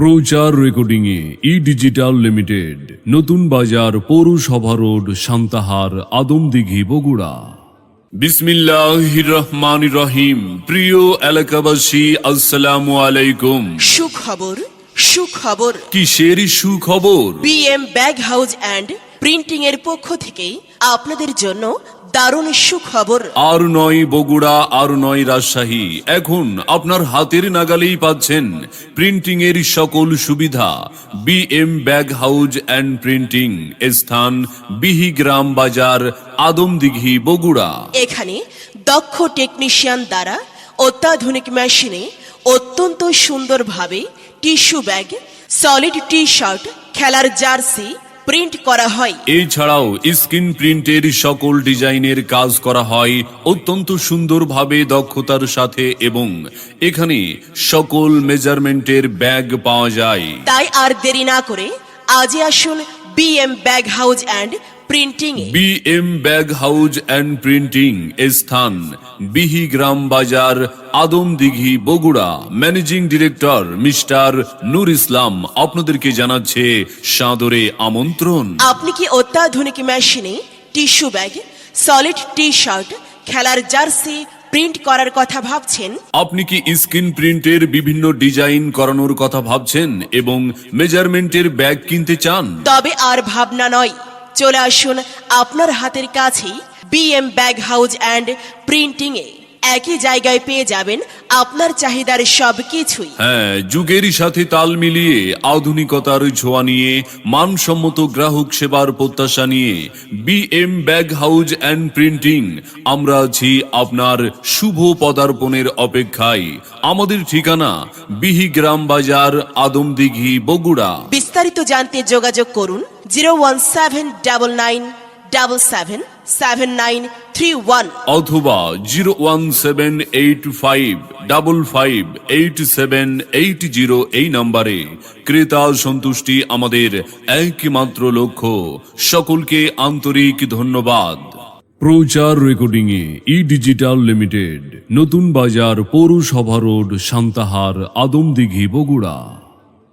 প্রচার recording A E digital limited নতুন বাজার পৌরসভা রোড সান্তাহার আদমদিঘি বগুড়া। বিসমিল্লাহ রহমান রহিম প্রিয় এলাকাবাসী আসসালামু আলাইকুম। সুখবর সুখবর। কিসের সুখবর? BM bag house and printing এর পক্ষ থেকে আপনাদের জন্য দারুণ সুখবর আর নয় বগুড়া আর নয় রাজশাহী। এখন আপনার হাতের নাগালেই পাচ্ছেন প্রিন্টিং এর সকল সুবিধা। BM bag house and printing স্থান বিহিগ্রাম বাজার আদমদিঘি বগুড়া। এখানে দক্ষ টেকনিশিয়ান দ্বারা অত্যাধুনিক মেশিনে অত্যন্ত সুন্দরভাবে tissue bag solid T shirt খেলার জার্সি প্রিন্ট করা হয়। এছাড়াও স্ক্রিন প্রিন্টের সকল ডিজাইনের কাজ করা হয় অত্যন্ত সুন্দরভাবে দক্ষতার সাথে এবং এখানে সকল মেজারমেন্টের ব্যাগ পাওয়া যায়। তাই আর দেরি না করে আজই আসুন BM bag house and printing A. BM bag house and printing স্থান বিহিগ্রাম বাজার Adamdighi Bogura. Managing director mister Nur Islam আপনাদেরকে জানাচ্ছে সাদরে আমন্ত্রণ। আপনি কি অত্যাধুনিক মেশিনে tissue bag solid T shirt খেলার জার্সি প্রিন্ট করার কথা ভাবছেন? আপনি কি স্ক্রিন প্রিন্টের বিভিন্ন ডিজাইন করানোর কথা ভাবছেন এবং মেজারমেন্টের ব্যাগ কিনতে চান? তবে আর ভাবনা নয়। চলে আসুন আপনার হাতের কাছেই BM bag house and printing এ। একই জায়গায় পেয়ে যাবেন আপনার চাহিদার সব কিছুই হ্যাঁ যুগের সাথে তাল মিলিয়ে আধুনিকতার ছোঁয়া নিয়ে মানসম্মত গ্রাহক সেবার প্রত্যাশা নিয়ে BM bag house and printing আমরা আছি আপনার শুভ পদার্পণের অপেক্ষায়। আমাদের ঠিকানা বিহিগ্রাম বাজার আদমদিঘি বগুড়া। বিস্তারিত জানতে যোগাযোগ করুন zero one seven double nine double seven seven nine three one অথবা zero one seven eight five double five eight seven eight zero এই নম্বরে। ক্রেতা সন্তুষ্টি আমাদের একমাত্র লক্ষ্য। সকলকে আন্তরিক ধন্যবাদ। প্রচার recording A E digital limited নতুন বাজার পৌরসভা রোড, সান্তাহার, আদমদিঘি, বগুড়া।